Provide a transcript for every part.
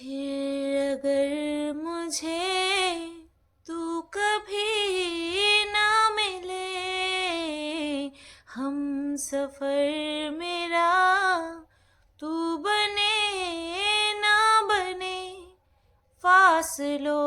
फिर अगर मुझे तू कभी ना मिले, हम सफ़र मेरा तू बने ना बने, फासलों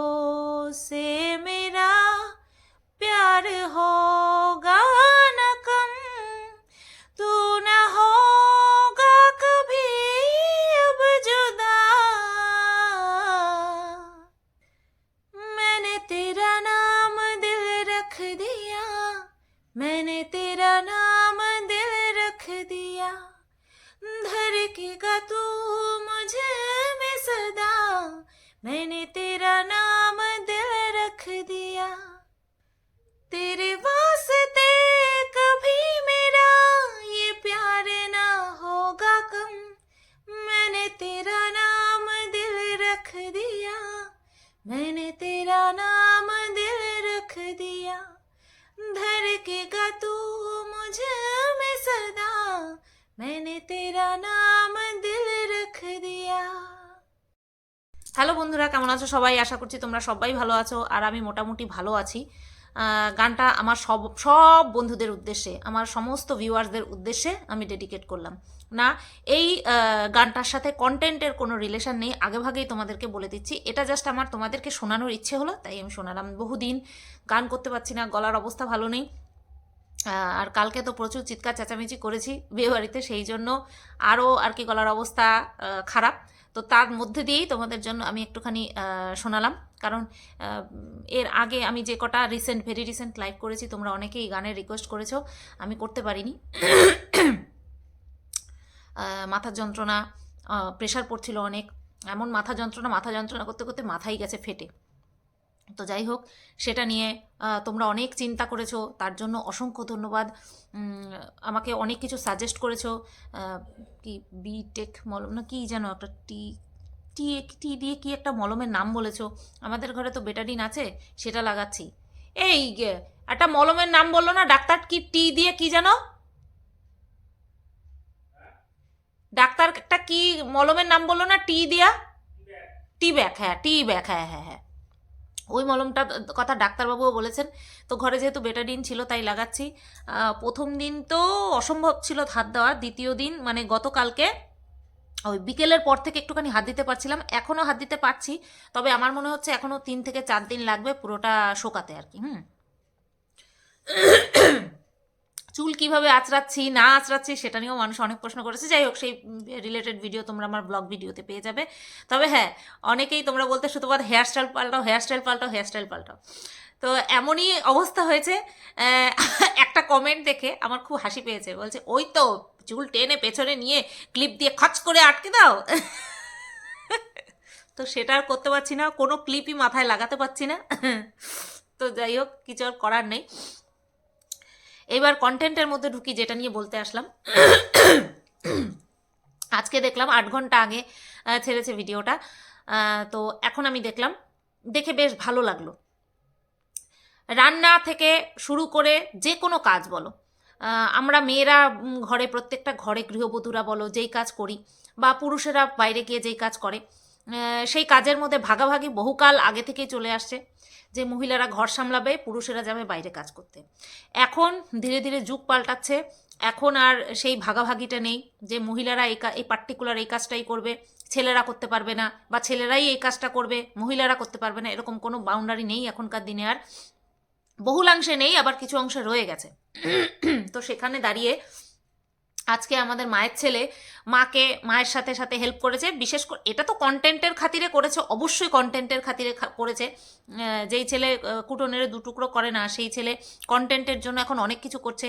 मैंने तेरा नाम दिल रख दिया। धड़केगा तू मुझे में सदा। मैंने तेरा नाम दिल रख दिया। तेरे वास्ते कभी मेरा ये प्यार ना होगा कम। मैंने तेरा नाम दिल रख दिया। मैंने तेरा नाम বন্ধুরা, কেমন আছো সবাই? আশা করছি তোমরা সবাই ভালো আছো, আর আমি মোটামুটি ভালো আছি। গানটা আমার সব সব বন্ধুদের উদ্দেশ্যে, আমার সমস্ত ভিউয়ার্সদের উদ্দেশ্যে আমি ডেডিকেট করলাম। না, এই গানটার সাথে কন্টেন্টের কোনো রিলেশন নেই। আগেভাগেই তোমাদেরকে বলে দিচ্ছি, এটা জাস্ট আমার তোমাদেরকে শোনানোর ইচ্ছে হলো, তাই আমি শোনালাম। বহুদিন গান করতে পারছি না, গলার অবস্থা ভালো নেই। আর কালকে তো প্রচুর চিৎকার, চেঁচামেচি করেছি বিয়েবাড়িতে, সেই জন্য আরও আর কি গলার অবস্থা খারাপ। তো তার মধ্যে দিয়েই তোমাদের জন্য আমি একটুখানি শোনালাম। কারণ এর আগে আমি যে কটা রিসেন্ট ভেরি রিসেন্ট লাইভ করেছি, তোমরা অনেকেই গানের রিকোয়েস্ট করেছ, আমি করতে পারিনি। মাথা যন্ত্রণা প্রেশার পড়ছিল অনেক। এমন মাথা যন্ত্রণা মাথা যন্ত্রণা করতে করতে মাথাই গেছে ফেটে। তো যাই হোক, সেটা নিয়ে তোমরা অনেক চিন্তা করেছ, তার জন্য অসংখ্য ধন্যবাদ। আমাকে অনেক কিছু সাজেস্ট করেছ কি বি টেক মলম, না কি যেন একটা টি টি টি দিয়ে কি একটা মলমের নাম বলেছ, আমাদের ঘরে তো বেটাডিন আছে, সেটা লাগাচ্ছি। এই একটা মলমের নাম বলল না, ডাক্তার কি টি দিয়ে কি যেন? ডাক্তার একটা কি মলমের নাম বলল না টি দিয়া? টি ব্যাক হ্যাঁ টি ব্যাক হ্যাঁ হ্যাঁ হ্যাঁ। ওই মলমটা কথা ডাক্তারবাবুও বলেছেন। তো ঘরে যেহেতু বেটাডিন ছিল, তাই লাগাচ্ছি। প্রথম দিন তো অসম্ভব ছিল হাত দেওয়া দ্বিতীয় দিন মানে গতকালকে ওই বিকেলের পর থেকে একটুখানি হাত দিতে পারছিলাম এখনও হাত দিতে পারছি, তবে আমার মনে হচ্ছে এখনও তিন থেকে চার দিন লাগবে পুরোটা শোকাতে আর কি, হুম। চুল কীভাবে আঁচড়াচ্ছি, না আঁচড়াচ্ছি সেটা নিয়েও মানুষ অনেক প্রশ্ন করেছে। যাই হোক, সেই রিলেটেড ভিডিও তোমরা আমার ব্লগ ভিডিওতে পেয়ে যাবে। তবে হ্যাঁ অনেকেই তোমরা বলতে শুধুমাত্র হেয়ারস্টাইল পাল্টাও হেয়ারস্টাইল পাল্টাও হেয়ারস্টাইল পাল্টাও। তো এমনই অবস্থা হয়েছে একটা কমেন্ট দেখে আমার খুব হাসি পেয়েছে। বলছে, ওই তো চুল টেনে পেছনে নিয়ে ক্লিপ দিয়ে খচ করে আটকে দাও। তো সেটা আর করতে পারছি না, কোনো ক্লিপই মাথায় লাগাতে পারছি না। তো যাই হোক, কিছু আর করার নেই। এবার কন্টেন্টের মধ্যে ঢুকি, যেটা নিয়ে বলতে আসলাম। আজকে দেখলাম আট ঘণ্টা আগে ছেড়েছে ভিডিওটা। তো এখন আমি দেখলাম, দেখে বেশ ভালো লাগল। রান্না থেকে শুরু করে যে কোনো কাজ বলো আমরা মেয়েরা ঘরে প্রত্যেকটা ঘরে গৃহবধূরা বলো, যেই কাজ করি, বা পুরুষেরা বাইরে গিয়ে যেই কাজ করে সেই কাজের মধ্যে ভাগাভাগি বহুকাল আগে থেকেই চলে আসছে যে মহিলারা ঘর সামলাবে, পুরুষেরা যাবে বাইরে কাজ করতে। এখন ধীরে ধীরে যুগ পাল্টাচ্ছে। এখন আর সেই ভাগাভাগিটা নেই যে মহিলারা এই এই পার্টিকুলার এই কাজটাই করবে, ছেলেরা করতে পারবে না বা ছেলেরাই এই কাজটা করবে, মহিলারা করতে পারবে না, এরকম কোনো বাউন্ডারি নেই এখনকার দিনে আর। বহুলাংশে নেই, আবার কিছু অংশে রয়ে গেছে। তো সেখানে দাঁড়িয়ে আজকে আমাদের মায়ের ছেলে মাকে মায়ের সাথে সাথে হেল্প করেছে। বিশেষ করে এটা তো কন্টেন্টের খাতিরে করেছে অবশ্যই কন্টেন্টের খাতিরে করেছে। যেই ছেলে আহ, কুটো নেড়ে দু টুকরো করে না সেই ছেলে কন্টেন্টের জন্য এখন অনেক কিছু করছে।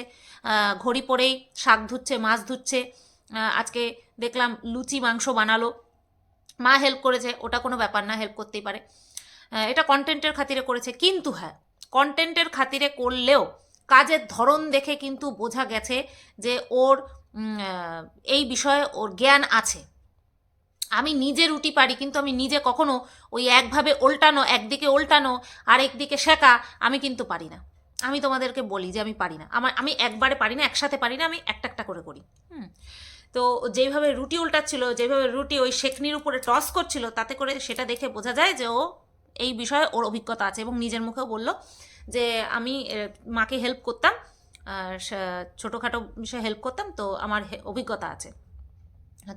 ঘড়ি পরেই শাক ধুচ্ছে মাছ ধুচ্ছে। আজকে দেখলাম লুচি মাংস বানালো। মা হেল্প করেছে ওটা কোনো ব্যাপার না হেল্প করতেই পারে। এটা কন্টেন্টের খাতিরে করেছে। কিন্তু হ্যাঁ কন্টেন্টের খাতিরে করলেও কাজের ধরন দেখে কিন্তু বোঝা গেছে যে ওর এই বিষয়ে ওর জ্ঞান আছে। আমি নিজে রুটি পারি, কিন্তু আমি নিজে কখনো ওই একভাবে উল্টানো, একদিকে উল্টানো আর একদিকে শেখা আমি কিন্তু পারি না। আমি তোমাদেরকে বলি যে আমি পারি না। আমার, আমি একবারে পারি না, একসাথে পারি না, আমি একটা একটা করে করি। হুম। তো যেইভাবে রুটি উল্টাচ্ছিল, যেভাবে রুটি ওই শেকনির উপরে টস করছিল, তাতে করে সেটা দেখে বোঝা যায় যে ও এই বিষয়ে ওর অভিজ্ঞতা আছে এবং নিজের মুখেও বলল যে আমি মাকে হেল্প করতাম। ছোটোখাটো বিষয়ে হেল্প করতাম, তো আমার অভিজ্ঞতা আছে।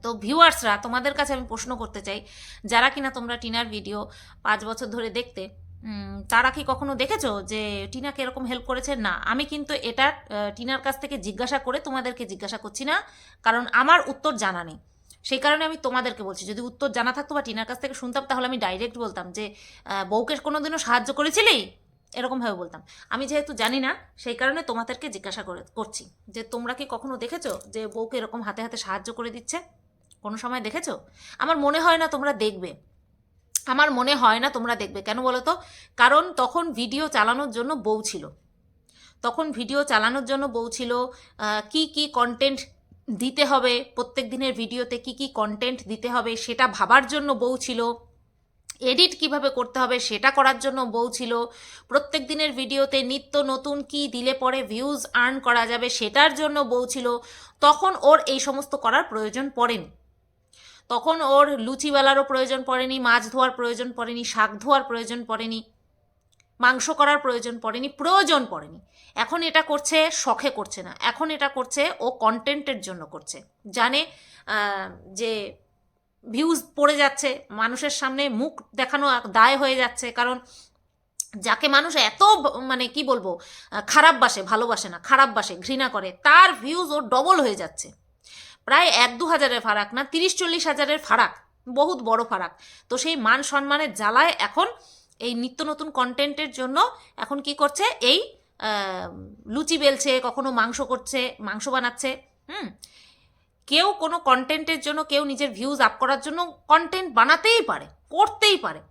তো ভিউয়ার্সরা তোমাদের কাছে আমি প্রশ্ন করতে চাই, যারা কিনা তোমরা টিনার ভিডিও পাঁচ বছর ধরে দেখতে তারা কি কখনো দেখেছ যে টিনাকে এরকম হেল্প করেছে? না। আমি কিন্তু এটা টিনার কাছ থেকে জিজ্ঞাসা করে তোমাদেরকে জিজ্ঞাসা করছি না, কারণ আমার উত্তর জানা নেই। সেই কারণে আমি তোমাদেরকে বলছি, যদি উত্তর জানা থাকতো বা টিনার কাছ থেকে শুনতাম, তাহলে আমি ডাইরেক্ট বলতাম যে বউকে কোনোদিনও সাহায্য করেছিলি? এরকমভাবে বলতাম। আমি যেহেতু জানি না, সেই কারণে তোমাদেরকে জিজ্ঞাসা করে, করছি যে, তোমরা কি কখনো দেখেছ যে, বউকে এরকম হাতে হাতে সাহায্য করে দিচ্ছে? কোনো সময় দেখেছ? আমার মনে হয় না তোমরা দেখবে। আমার মনে হয় না তোমরা দেখবে। কেন বলো তো কারণ তখন ভিডিও চালানোর জন্য বউ ছিল। তখন ভিডিও চালানোর জন্য বউ ছিল। কি কি কন্টেন্ট দিতে হবে? প্রত্যেক দিনের ভিডিওতে কি কি কন্টেন্ট দিতে হবে? সেটা ভাবার জন্য বউ ছিল। এডিট কীভাবে করতে হবে সেটা করার জন্য বউ ছিল। প্রত্যেক দিনের ভিডিওতে নিত্য নতুন কি দিলে পরে ভিউজ আর্ন করা যাবে সেটার জন্য বউ ছিল। তখন ওর এই সমস্ত করার প্রয়োজন পড়েনি। তখন ওর লুচিওয়ালারও প্রয়োজন পড়েনি, মাছ ধোয়ার প্রয়োজন পড়েনি, শাক ধোয়ার প্রয়োজন পড়েনি, মাংস করার প্রয়োজন পড়েনি প্রয়োজন পড়েনি। এখন এটা করছে, শখে করছে না। এখন এটা করছে, ও কন্টেন্টের জন্য করছে। জানে যে ভিউজ পড়ে যাচ্ছে, মানুষের সামনে মুখ দেখানো দায় হয়ে যাচ্ছে, কারণ যাকে মানুষ এত মানে কি বলব খারাপ বাসে, ভালোবাসে না, খারাপ বাসে, ঘৃণা করে, তার ভিউজ ওর ডবল হয়ে যাচ্ছে। প্রায় এক দু হাজারের ফারাক না, তিরিশ চল্লিশ হাজারের ফারাক, বহুত বড় ফারাক। তো সেই মান সম্মানের জ্বালায় এখন এই নিত্য নতুন কন্টেন্টের জন্য এখন কি করছে, এই লুচি বেলছে, কখনো মাংস করছে, মাংস বানাচ্ছে, হুম? কেউ কোনো কন্টেন্টের জন্য, কেউ নিজের ভিউজ আপ করার জন্য কন্টেন্ট বানাতেই পারে, করতেই পারে।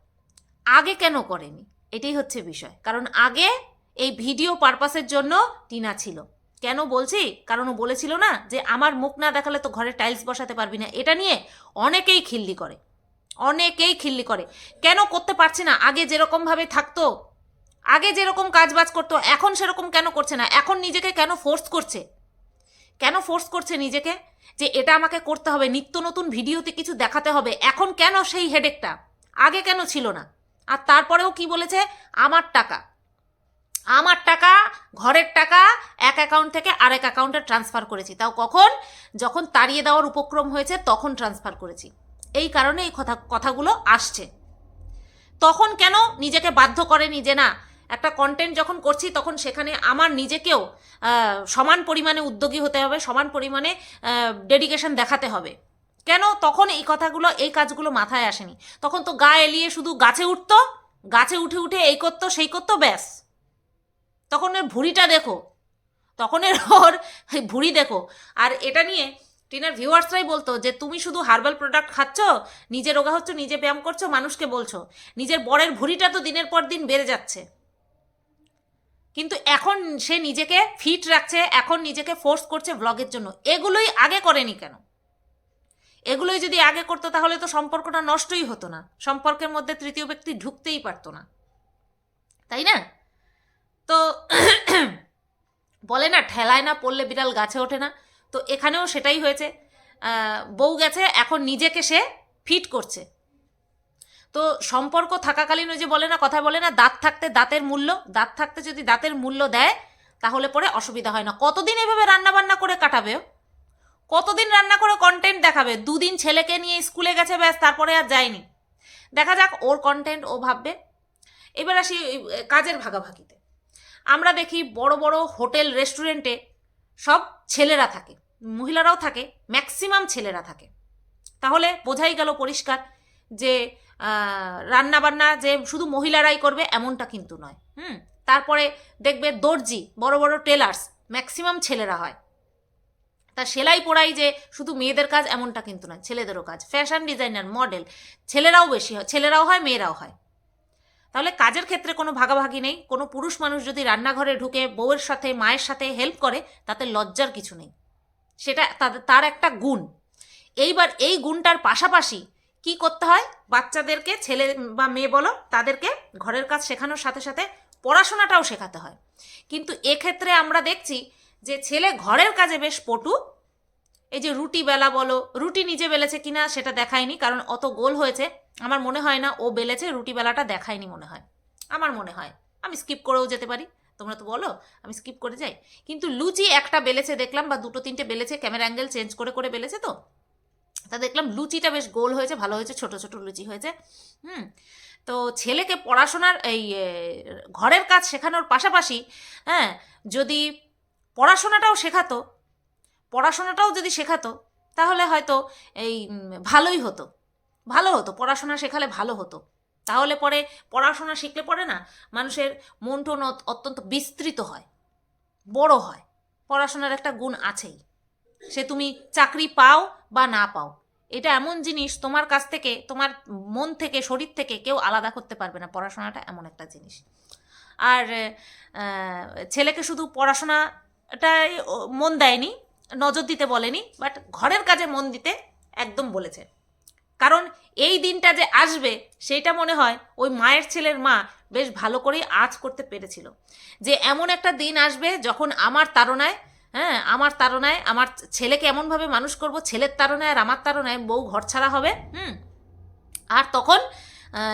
আগে কেন করেনি? এটাই হচ্ছে বিষয়। কারণ আগে এই ভিডিও পারপাসের জন্য টিনা ছিল। কেন বলছি? কারণ ও বলেছিল না যে, আমার মুখ না দেখালে তো ঘরে টাইলস বসাতে পারবি না। এটা নিয়ে অনেকেই খিল্লি করে। অনেকেই খিল্লি করে। কেন করতে পারছে না? আগে যেরকমভাবে থাকতো, আগে যেরকম কাজবাজ করতো, এখন সেরকম কেন করছে না? এখন নিজেকে কেন ফোর্স করছে? কেন ফোর্স করছে নিজেকে? যে এটা আমাকে করতে হবে, নিত্য নতুন ভিডিওতে কিছু দেখাতে হবে। এখন কেন সেই হেডেকটা আগে কেন ছিল না? আর তারপরেও কি বলেছে? আমার টাকা। আমার টাকা, ঘরের টাকা, এক অ্যাকাউন্ট থেকে আরেক অ্যাকাউন্টে ট্রান্সফার করেছি। তাও কখন? যখন তাড়িয়ে দেওয়ার উপক্রম হয়েছে, তখন ট্রান্সফার করেছি। এই কারণে এই কথা, কথাগুলো আসছে। তখন কেন নিজেকে বাধ্য করেনি যে না একটা কন্টেন্ট যখন করছি, তখন সেখানে আমার নিজেকেও সমান পরিমাণে উদ্যোগী হতে হবে, সমান পরিমাণে ডেডিকেশন দেখাতে হবে। কেন? তখন এই কথাগুলো, এই কাজগুলো মাথায় আসেনি। তখন তো গা এলিয়ে শুধু গাছে উঠতো, গাছে উঠে উঠে এই করতো, সেই করতো, ব্যাস। তখন এর ভুঁড়িটা দেখো, তখন এর ওর ভুঁড়ি দেখো। আর এটা নিয়ে টিনার ভিউয়ার্সরাই বলতো যে, তুমি শুধু হার্বাল প্রোডাক্ট খাচ্ছ, নিজে রোগা হচ্ছ, নিজে ব্যায়াম করছ, মানুষকে বলছো। নিজের বরের ভুঁড়িটা তো দিনের পর দিন বেড়ে যাচ্ছে। কিন্তু এখন সে নিজেকে ফিট রাখছে, এখন নিজেকে ফোর্স করছে ব্লগের জন্য। এগুলোই আগে করেনি কেন? এগুলোই যদি আগে করতো তাহলে তো সম্পর্কটা নষ্টই হতো না। সম্পর্কের মধ্যে তৃতীয় ব্যক্তি ঢুকতেই পারতো না। তাই না? তো বলে না, ঠেলায় না, পড়লে বিড়াল গাছে ওঠে না। তো এখানেও সেটাই হয়েছে। বউ গেছে, এখন নিজেকে সে ফিট করছে। তো সম্পর্ক থাকাকালীন ওই যে বলে না কথা বলে না, দাঁত থাকতে দাঁতের মূল্য, দাঁত থাকতে যদি দাঁতের মূল্য দেয়, তাহলে পরে অসুবিধা হয় না। কতদিন এভাবে রান্না বান্না করে কাটাবে? কতদিন রান্না করে কন্টেন্ট দেখাবে? দুদিন ছেলেকে নিয়ে স্কুলে গেছে, ব্যাস, তারপরে আর যায়নি। দেখা যাক, ওর কন্টেন্ট ও ভাববে। এবার আসি কাজের ভাগাভাগিতে। আমরা দেখি বড় বড় হোটেল রেস্টুরেন্টে সব ছেলেরা থাকে, মহিলারাও থাকে ম্যাক্সিমাম ছেলেরা থাকে। তাহলে বোঝাই গেল পরিষ্কার যে রান্না বান্না যে শুধু মহিলারাই করবে এমনটা কিন্তু নয়। হুম? তারপরে দেখবে দর্জি, বড় বড় টেলার্স, ম্যাক্সিমাম ছেলেরা হয়। তা সেলাই পড়াই যে শুধু মেয়েদের কাজ এমনটা কিন্তু নয়, ছেলেদেরও কাজ। ফ্যাশন ডিজাইনার, মডেল, ছেলেরাও বেশি হয়, ছেলেরাও হয়, মেয়েরাও হয়। তাহলে কাজের ক্ষেত্রে কোনো ভাগাভাগি নেই, কোনো পুরুষ মানুষ যদি রান্নাঘরে ঢুকে বউয়ের সাথে, মায়ের সাথে হেল্প করে, তাতে লজ্জার কিছু নেই। সেটা তার একটা গুণ। এইবার এই গুণটার পাশাপাশি কি করতে হয়? বাচ্চাদেরকে, ছেলে বা মেয়ে বলো, তাদেরকে ঘরের কাজ শেখানোর সাথে সাথে পড়াশোনাটাও শেখাতে হয়। কিন্তু এক্ষেত্রে আমরা দেখছি যে ছেলে ঘরের কাজে বেশ পটু। এই যে রুটি বেলা বলো, রুটি নিজে বেলেছে কিনা সেটা দেখায়নি, কারণ অত গোল হয়েছে। আমার মনে হয় না ও বেলেছে, রুটি বেলাটা দেখায়নি মনে হয়। আমার মনে হয়। আমি স্কিপ করেও যেতে পারি। তোমরা তো বলো, আমি স্কিপ করে যাই। কিন্তু লুচি একটা বেলেছে দেখলাম, বা দুটো তিনটে বেলেছে, ক্যামেরা অ্যাঙ্গেল চেঞ্জ করে করে বেলেছে তো। তা দেখলাম লুচিটা বেশ গোল হয়েছে, ভালো হয়েছে, ছোট ছোট লুচি হয়েছে। হুম, তো ছেলেকে পড়াশোনার এই ঘরের কাজ শেখানোর পাশাপাশি হ্যাঁ যদি পড়াশোনাটাও শেখাতো, পড়াশোনাটাও যদি শেখাতো, তাহলে হয়তো এই ভালোই হতো। ভালো হতো, পড়াশোনা শেখালে ভালো হতো। তাহলে পরে পড়াশোনা শিখলে পরে না, মানুষের মন টন অত- অত্যন্ত বিস্তৃত হয়, বড় হয়। পড়াশোনার একটা গুণ আছেই। সে তুমি চাকরি পাও বা না পাও। এটা এমন জিনিস তোমার কাছ থেকে, তোমার মন থেকে, শরীর থেকে কেউ আলাদা করতে পারবে না। পড়াশোনাটা এমন একটা জিনিস। আর ছেলেকে শুধু পড়াশোনাটাই মন দেয়নি, নজর দিতে বলেনি বাট ঘরের কাজে মন দিতে একদম বলেছে। কারণ এই দিনটা যে আসবে, সেইটা মনে হয় ওই মায়ের ছেলের মা বেশ ভালো করেই আজ করতে পেরেছিল। যে এমন একটা দিন আসবে যখন আমার তাড়নায় হ্যাঁ আমার তাড়নায়, আমার ছেলেকে এমনভাবে মানুষ করব, ছেলের তাড়নায় আর আমার তাড়নায় বউ ঘর ছাড়া হবে, হুম? আর তখন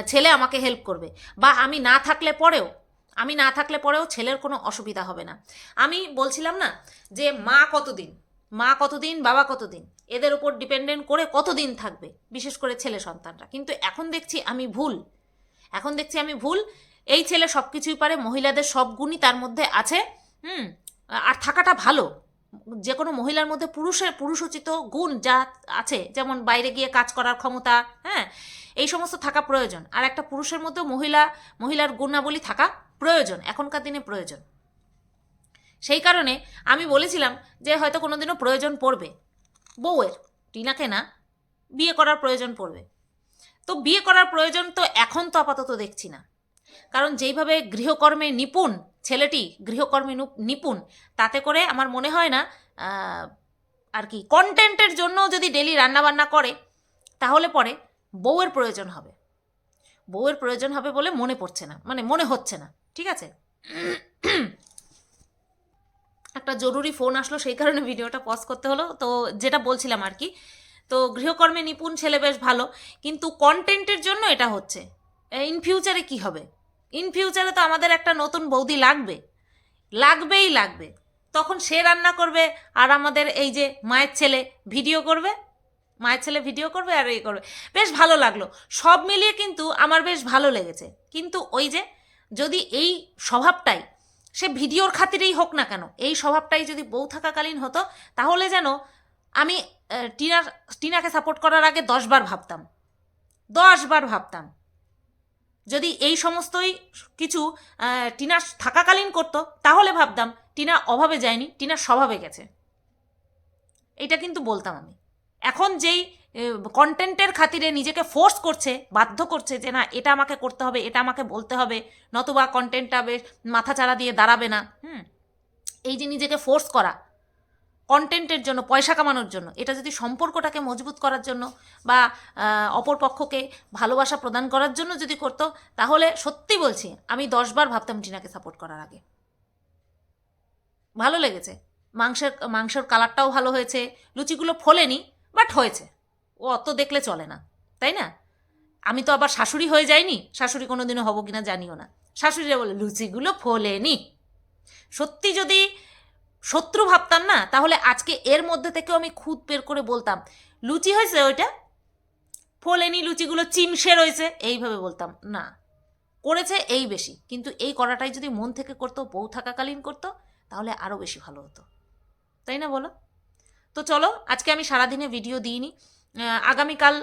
ছেলে আমাকে হেল্প করবে। বা আমি না থাকলে পরেও, আমি না থাকলে পরেও ছেলের কোনো অসুবিধা হবে না। আমি বলছিলাম না যে মা কতদিন? মা কতদিন? বাবা কতদিন? এদের উপর ডিপেন্ডেন্ট করে কতদিন থাকবে? বিশেষ করে ছেলে সন্তানরা। কিন্তু এখন দেখছি আমি ভুল। এখন দেখছি আমি ভুল। এই ছেলে সব কিছুই পারে, মহিলাদের সব গুণই তার মধ্যে আছে, হুম? আর থাকাটা ভালো। যে কোনো মহিলার মধ্যে পুরুষের পুরুষোচিত গুণ যা আছে, যেমন বাইরে গিয়ে কাজ করার ক্ষমতা হ্যাঁ এই সমস্ত থাকা প্রয়োজন। আর একটা পুরুষের মধ্যেও মহিলা, মহিলার গুণাবলী থাকা প্রয়োজন, এখনকার দিনে প্রয়োজন। সেই কারণে আমি বলেছিলাম যে হয়তো কোনোদিনও প্রয়োজন পড়বে। বউয়ের, টিনাকে না, বিয়ে করার প্রয়োজন পড়বে। তো বিয়ে করার প্রয়োজন তো এখন তো আপাতত দেখছি না। কারণ যেইভাবে গৃহকর্মে নিপুণ ছেলেটি গৃহকর্মী নিপুণ, তাতে করে আমার মনে হয় না আর কি কন্টেন্টের জন্য যদি ডেলি রান্নাবান্না করে, তাহলে পরে বউয়ের প্রয়োজন হবে। বউয়ের প্রয়োজন হবে বলে মনে পড়ছে না মানে মনে হচ্ছে না, ঠিক আছে? একটা জরুরি ফোন আসলো, সেই কারণে ভিডিওটা পজ করতে হলো। তো যেটা বলছিলাম আর কি, তো গৃহকর্মে নিপুণ ছেলে বেশ ভালো, কিন্তু কন্টেন্টের জন্য এটা হচ্ছে। ইন ফিউচারে কি হবে? ইন ফিউচারে তো আমাদের একটা নতুন বৌদি লাগবে। লাগবেই লাগবে। তখন সে রান্না করবে আর আমাদের এই যে মায়ের ছেলে ভিডিও করবে। মায়ের ছেলে ভিডিও করবে আর এই করবে। বেশ ভালো লাগল। সব মিলিয়ে কিন্তু আমার বেশ ভালো লেগেছে। কিন্তু ওই যে যদি এই স্বভাবটাই সে ভিডিওর খাতিরেই হোক না কেন, এই স্বভাবটাই যদি বউ থাকাকালীন হতো, তাহলে যেন আমি টিনার টিনাকে সাপোর্ট করার আগে দশবার ভাবতাম। দশবার ভাবতাম। যদি এই সমস্তই কিছু টিনা থাকাকালীন করতো, তাহলে ভাবতাম টিনা অভাবে যায়নি টিনার স্বভাবে গেছে। এটা কিন্তু বলতাম আমি। এখন যেই কন্টেন্টের খাতিরে নিজেকে ফোর্স করছে, বাধ্য করছে যে না, এটা আমাকে করতে হবে, এটা আমাকে বলতে হবে, নতুবা কন্টেন্টটা বেশ মাথা চাড়া দিয়ে দাঁড়াবে না, হুম, এই যে নিজেকে ফোর্স করা কন্টেন্টের জন্য, পয়সা কামানোর জন্য, এটা যদি সম্পর্কটাকে মজবুত করার জন্য বা অপর পক্ষকে ভালোবাসা প্রদান করার জন্য যদি করতো, তাহলে সত্যি বলছি, আমি দশবার ভাবতাম টিনাকে সাপোর্ট করার আগে। ভালো লেগেছে। মাংসের মাংসের কালারটাও ভালো হয়েছে, লুচিগুলো ফোলেনি বাট হয়েছে। ও অত দেখলে চলে না, তাই না? আমি তো আবার শাশুড়ি হয়ে যাইনি, শাশুড়ি কোনোদিনও হব কিনা জানিও না। শাশুড়িরা বলে, লুচিগুলো ফোলেনি। সত্যি যদি শত্রু ভাবতাম না? তাহলে আজকে এর মধ্যে থেকেও আমি খুদ বের করে বলতাম, লুচি হয়েছে ওইটা? ফোলেনি লুচিগুলো চিমসে রয়েছে, এইভাবে বলতাম, না, করেছে এই বেশি, কিন্তু এই করাটাই যদি মন থেকে করতো, বউ থাকাকালীন করতো, তাহলে আরও বেশি ভালো হতো। তাই না বলো? তো চলো, আজকে আমি সারাদিনে ভিডিও দিইনি। আগামীকাল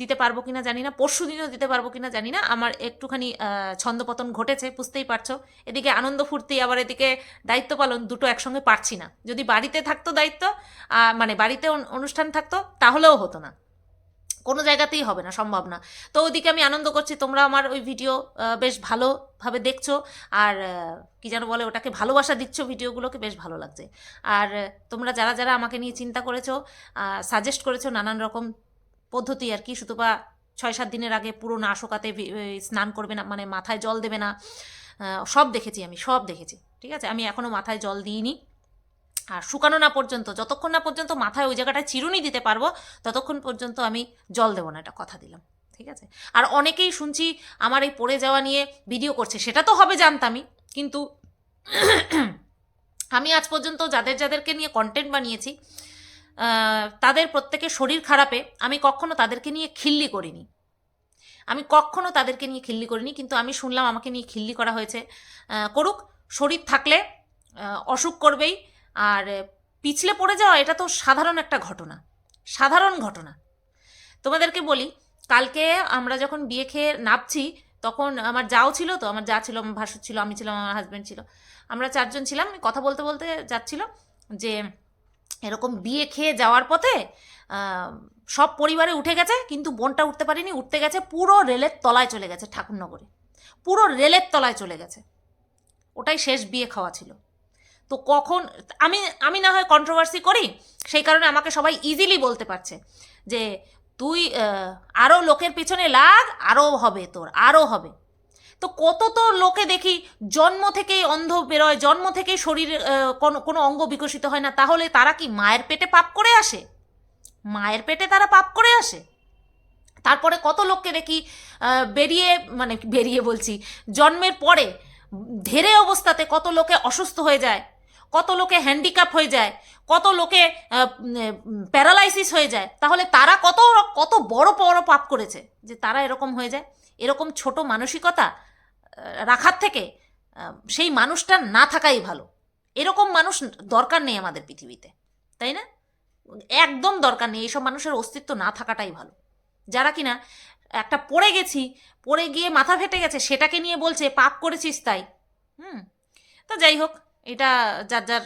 দিতে পারব কিনা জানি না, পরশু দিনও দিতে পারব কিনা জানি না, আমার একটুখানি ছন্দপতন ঘটেছে, বুঝতেই পারছ। এদিকে আনন্দ ফুর্তি, আবার এদিকে দায়িত্ব পালন দুটো একসঙ্গে পারছি না। যদি বাড়িতে থাকতো দায়িত্ব মানে বাড়িতে অনুষ্ঠান থাকতো, তাহলেও হতো না। কোনো জায়গাতেই হবে না, সম্ভব না। তো ওদিকে আমি আনন্দ করছি, তোমরা আমার ওই ভিডিও বেশ ভালোভাবে দেখছ আর কি যেন বলে, ওটাকে ভালোবাসা দিচ্ছ ভিডিওগুলোকে, বেশ ভালো লাগছে। আর তোমরা যারা যারা আমাকে নিয়ে চিন্তা করেছ সাজেস্ট করেছ নানান রকম পদ্ধতি আর কি, শুধু বা ছয় সাত দিনের আগে পুরো না শোকাতে ভি- স্নান করবে না মানে মাথায় জল দেবে না সব দেখেছি আমি, সব দেখেছি, ঠিক আছে? আমি এখনও মাথায় জল দিইনি। আর শুকানো না পর্যন্ত, যতক্ষণ না পর্যন্ত মাথায় ওই জায়গাটায় চিরুনি দিতে পারব, ততক্ষণ পর্যন্ত আমি জল দেবো না, এটা কথা দিলাম, ঠিক আছে? আর অনেকেই শুনছি আমার এই পড়ে যাওয়া নিয়ে ভিডিও করছে, সেটা তো হবে জানতামই, কিন্তু আমি আজ পর্যন্ত যাদের যাদেরকে নিয়ে কন্টেন্ট বানিয়েছি তাদের প্রত্যেকের শরীর খারাপে, আমি কখনো তাদেরকে নিয়ে খিল্লি করিনি। আমি কখনো তাদেরকে নিয়ে খিল্লি করিনি, কিন্তু আমি শুনলাম আমাকে নিয়ে খিল্লি করা হয়েছে। করুক, শরীর থাকলে অসুখ করবেই আর পিছলে পড়ে যাওয়া এটা তো সাধারণ একটা ঘটনা। সাধারণ ঘটনা। তোমাদেরকে বলি, কালকে আমরা যখন বিয়ে খেয়ে নাপছি, তখন আমার যাও ছিল তো, আমার যা ছিল, আমার ভাসুর ছিল, আমি ছিলাম, আমার হাজব্যান্ড ছিল। আমরা চারজন ছিলাম, কথা বলতে বলতে যাচ্ছিল যে, এরকম বিয়ে খেয়ে যাওয়ার পথে সব পরিবারে উঠে গেছে, কিন্তু বোনটা উঠতে পারিনি, উঠতে গেছে পুরো রেলের তলায় চলে গেছে ঠাকুরনগরে। পুরো রেলের তলায় চলে গেছে। ওটাই শেষ বিয়ে খাওয়া ছিল। তো কখন, আমি আমি না হয় কন্ট্রোভার্সি করি, সেই কারণে আমাকে সবাই ইজিলি বলতে পারছে যে, তুই আরও লোকের পিছনে লাগ আরও হবে তোর আরও হবে। তো কত তো লোকে দেখি জন্ম থেকেই অন্ধ বেরোয়, জন্ম থেকেই শরীর কোনো কোনো অঙ্গ বিকশিত হয় না, তাহলে তারা কি মায়ের পেটে পাপ করে আসে? মায়ের পেটে তারা পাপ করে আসে? তারপরে কত লোককে দেখি বেরিয়ে মানে বেরিয়ে বলছি, জন্মের পরে, ধেরে অবস্থাতে কত লোকে অসুস্থ হয়ে যায় কত লোকে হ্যান্ডিক্যাপ হয়ে যায়, কত লোকে প্যারালাইসিস হয়ে যায়, তাহলে তারা কত কত বড় বড় পাপ করেছে যে তারা এরকম হয়ে যায়। এরকম ছোট মানসিকতা রাখার থেকে সেই মানুষটা না থাকাই ভালো। এরকম মানুষ দরকার নেই আমাদের পৃথিবীতে, তাই না? একদম দরকার নেই, এইসব মানুষের অস্তিত্ব না থাকাটাই ভালো। যারা কিনা একটা পড়ে গেছি, পড়ে গিয়ে মাথা ফেটে গেছে, সেটাকে নিয়ে বলছে, পাপ করেছিস তাই। হুম, তো যাই হোক এটা যার যার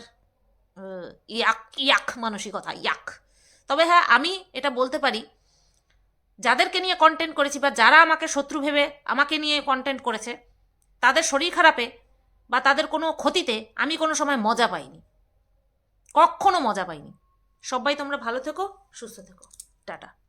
ইয়াক ইয়াক মানসিকতা, ইয়াক। তবে হ্যাঁ আমি এটা বলতে পারি, যাদেরকে নিয়ে কন্টেন্ট করেছি বা যারা আমাকে শত্রু ভেবে আমাকে নিয়ে কন্টেন্ট করেছে, তাদের শরীর খারাপে বা তাদের কোনো ক্ষতিতে আমি কোনো সময় মজা পাইনি। কখনো মজা পাইনি। সবাই তোমরা ভালো থেকো, সুস্থ থেকো। টাটা।